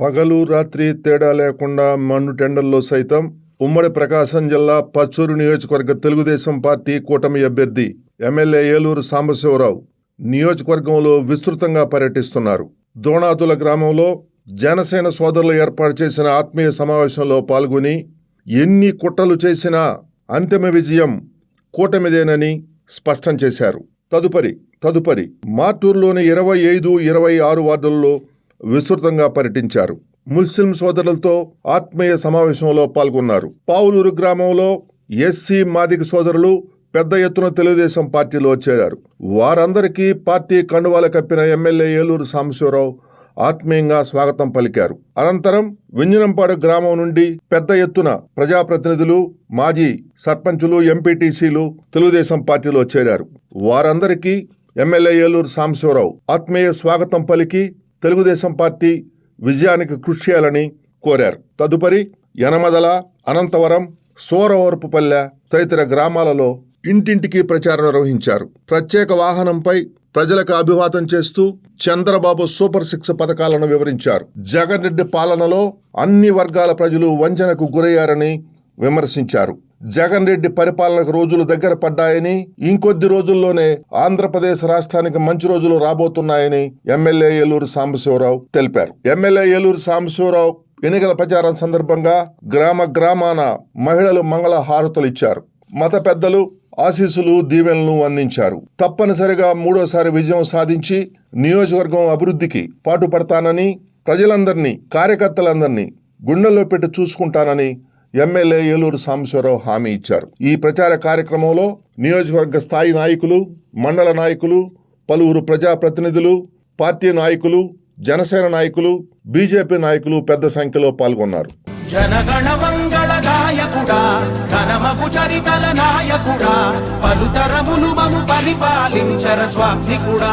పగలు రాత్రి తేడా లేకుండా మన్ను టెండర్లో సైతం ఉమ్మడి ప్రకాశం జిల్లా పచ్చూరు నియోజకవర్గ తెలుగుదేశం పార్టీ కూటమి అభ్యర్థి ఎమ్మెల్యే ఏలూరు సాంబశివరావు నియోజకవర్గంలో విస్తృతంగా పర్యటిస్తున్నారు. దోణాతుల గ్రామంలో జనసేన సోదరులు ఏర్పాటు చేసిన ఆత్మీయ సమావేశంలో పాల్గొని ఎన్ని కుట్రలు చేసినా అంతిమ విజయం కూటమిదేనని స్పష్టం చేశారు. తదుపరి తదుపరి మార్టూరులోని ఇరవై ఐదు ఇరవై ఆరు వార్డుల్లో విస్తృతంగా పర్యటించారు. ముస్లిం సోదరులతో ఆత్మీయ సమావేశంలో పాల్గొన్నారు. పావులూరు గ్రామంలో ఎస్సీ మాదిగ సోదరులు పెద్ద ఎత్తున తెలుగుదేశం పార్టీలో చేరారు. వారందరికీ పార్టీ కండువాలు కప్పిన ఎమ్మెల్యే ఏలూరు సాంబశివరావు ఆత్మీయంగా స్వాగతం పలికారు. అనంతరం వింజనంపాడు గ్రామం నుండి పెద్ద ఎత్తున ప్రజాప్రతినిధులు మాజీ సర్పంచులు ఎంపీటీసీలు తెలుగుదేశం పార్టీలో చేరారు. వారందరికీ ఎమ్మెల్యే ఏలూరు సాంబశివరావు ఆత్మీయ స్వాగతం పలికి తెలుగుదేశం పార్టీ విజయానికి కృషి చేయాలని కోరారు. తదుపరి యనమదల అనంతవరం సోరవరపుపల్లె తదితర గ్రామాలలో ఇంటింటికి ప్రచారం నిర్వహించారు. ప్రత్యేక వాహనంపై ప్రజలకు అభివాదం చేస్తూ చంద్రబాబు సూపర్ సిక్స్ పథకాలను వివరించారు. జగన్ రెడ్డి పాలనలో అన్ని వర్గాల ప్రజలు వంచనకు గురయ్యారని విమర్శించారు. జగన్ రెడ్డి పరిపాలనకు రోజులు దగ్గర పడ్డాయని ఇంకొద్ది రోజుల్లోనే ఆంధ్రప్రదేశ్ రాష్ట్రానికి మంచి రోజులు రాబోతున్నాయని ఎమ్మెల్యే ఏలూరు సాంబశివరావు తెలిపారు. ఎమ్మెల్యే ఏలూరు సాంబశివరావు ఎన్నికల ప్రచారం సందర్భంగా గ్రామ గ్రామాన మహిళలు మంగళ హారతులు ఇచ్చారు. మత పెద్దలు ఆశీస్సులు దీవెనలు అందించారు. తప్పనిసరిగా మూడోసారి విజయం సాధించి నియోజకవర్గం అభివృద్ధికి పాటుపడతానని ప్రజలందరినీ కార్యకర్తలందరినీ గుండెల్లో పెట్టి చూసుకుంటానని ఎమ్మెల్యే ఏలూరు సాంబశివరావు హామీ ఇచ్చారు. ఈ ప్రచార కార్యక్రమంలో నియోజకవర్గ స్థాయి నాయకులు మండల నాయకులు పలువురు ప్రజాప్రతినిధులు పార్టీ నాయకులు జనసేన నాయకులు బీజేపీ నాయకులు పెద్ద సంఖ్యలో పాల్గొన్నారు. జనగణ మంగళ గాయకుడా ఘనమగు చరితల నాయకుడా పలుతరములు మము పరిపాలించర స్వామికుడా.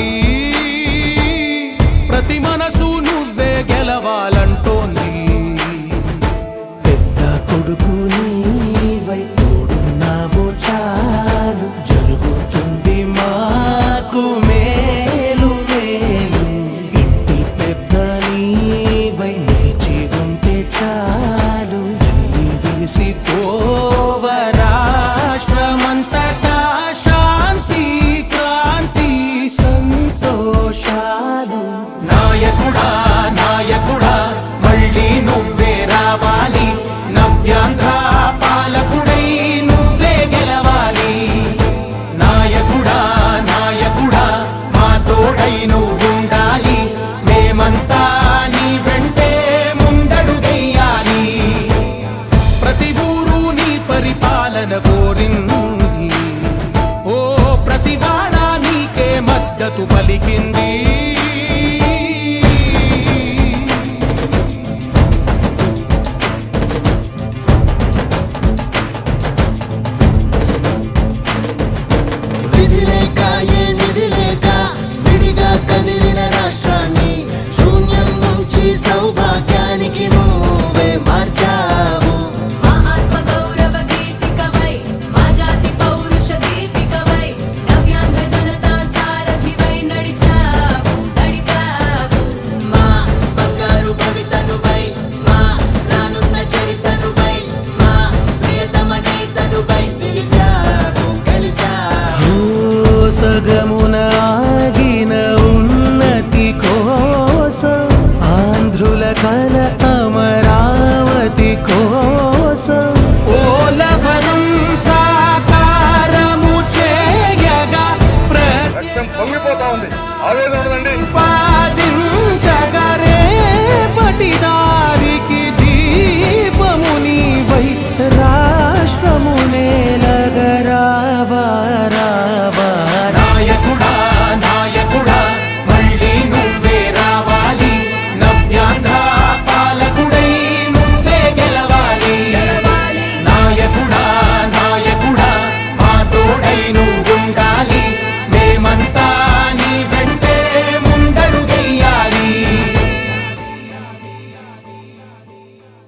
కొడుకు ప్రతి నీకే మద్దతు పలికింది. Kale నువ్వుండాలి.